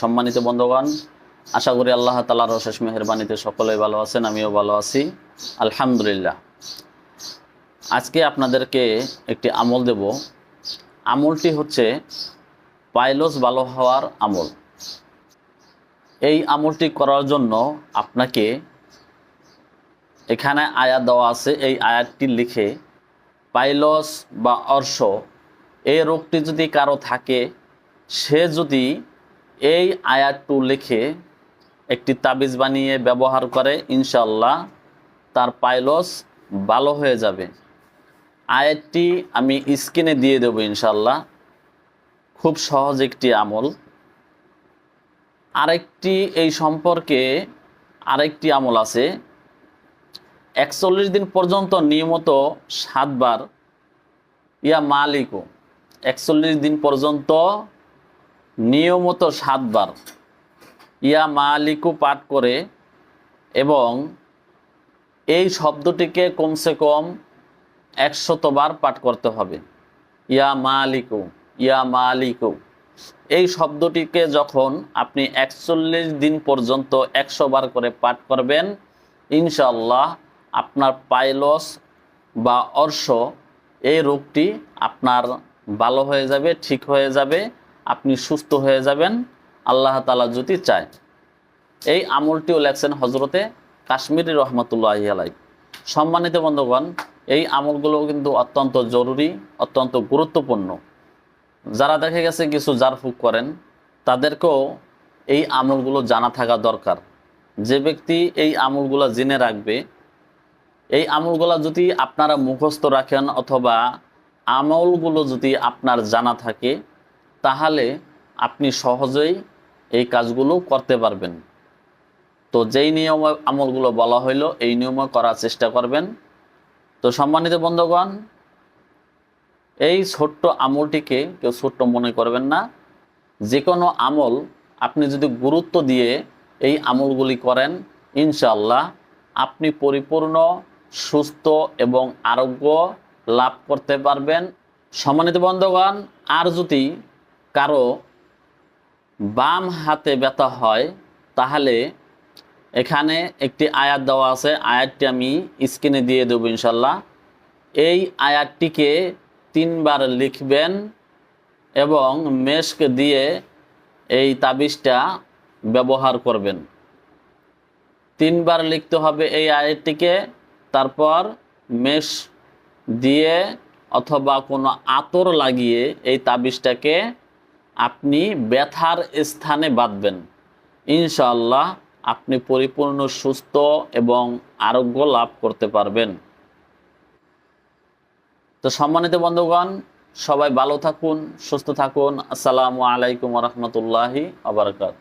সম্মানিত বন্ধুগণ, আশা করি আল্লাহ তালার অশেষ মেহরবানিতে সকলেই ভালো আছেন, আমিও ভালো আছি। আলহামদুলিল্লাহ। আজকে আপনাদেরকে একটি আমল দেব। আমলটি হচ্ছে পাইলস ভালো হওয়ার আমল। এই আমলটি করার জন্য আপনাকে এখানে আয়াত দেওয়া আছে, এই আয়াতটি লিখে পাইলস বা অর্শ, এই রোগটি যদি কারও থাকে, সে যদি এই আয়াতটু লিখে একটি তাবিজ বানিয়ে ব্যবহার করে ইনশাল্লাহ তার পাইলস ভালো হয়ে যাবে। আয়াতটি আমি স্ক্রিনে দিয়ে দেব ইনশাল্লাহ খুব সহজ একটি আমল। আরেকটি এই সম্পর্কে আরেকটি আমল আছে। একচল্লিশ দিন পর্যন্ত নিয়মিত সাতবার, ইয়া মালিকও একচল্লিশ দিন পর্যন্ত নিয়মিত সাতবার। ইয়া মালিকু পাঠ করে এবং এই শব্দটিকে কমসে কম একশতবার পাঠ করতে হবে। ইয়া মালিকু ইয়া মালিকু। এই শব্দটিকে যখন আপনি একচল্লিশ দিন পর্যন্ত একশো বার করে পাঠ করবেন ইনশাল্লাহ আপনার পাইলস বা অর্শ এই রোগটি আপনার ভালো হয়ে যাবে, ঠিক হয়ে যাবে। আপনি সুস্থ হয়ে যাবেন, আল্লাহ তালা যদি চায়। এই আমলটিও লেখছেন হজরতে কাশ্মীরি রহমতুল্লাহ আলাই সম্মানিত বন্ধুগণ, এই আমলগুলো কিন্তু অত্যন্ত জরুরি, অত্যন্ত গুরুত্বপূর্ণ। যারা দেখে গেছে কিছু জারফুক করেন, তাদেরকেও এই আমলগুলো জানা থাকা দরকার। যে ব্যক্তি এই আমলগুলো জেনে রাখবে, এই আমলগুলো যদি আপনারা মুখস্থ রাখেন অথবা আমলগুলো যদি আপনার জানা থাকে তাহলে আপনি সহজেই এই কাজগুলো করতে পারবেন। তো যেই নিয়ম আমলগুলো বলা হইল, এই নিয়মে করার চেষ্টা করবেন। তো সম্মানিত বন্ধুগণ, এই ছোট্ট আমলটিকে কেউ ছোট্ট মনে করবেন না। যে কোনো আমল আপনি যদি গুরুত্ব দিয়ে এই আমলগুলি করেন ইনশাল্লাহ আপনি পরিপূর্ণ, সুস্থ এবং আরোগ্য লাভ করতে পারবেন। সম্মানিত বন্ধুগণ, আর যদি কারও বাম হাতে ব্যথা হয়, তাহলে এখানে একটি আয়াত দেওয়া আছে, আয়াতটি আমি স্ক্রিনে দিয়ে দেবো ইনশাল্লাহ। এই আয়াতটিকে তিনবার লিখবেন এবং মেশকে দিয়ে এই তাবিজটা ব্যবহার করবেন। তিনবার লিখতে হবে এই আয়াতটিকে, তারপর মেশ দিয়ে অথবা কোনো আতর লাগিয়ে এই তাবিজটাকে আপনি ব্যথার স্থানে বাঁধবেন। ইনশাল্লাহ আপনি পরিপূর্ণ, সুস্থ এবং আরোগ্য লাভ করতে পারবেন। তো সম্মানিত বন্ধুগণ, সবাই ভালো থাকুন, সুস্থ থাকুন। আসসালামু আলাইকুম রহমতুল্লাহি আবরকাত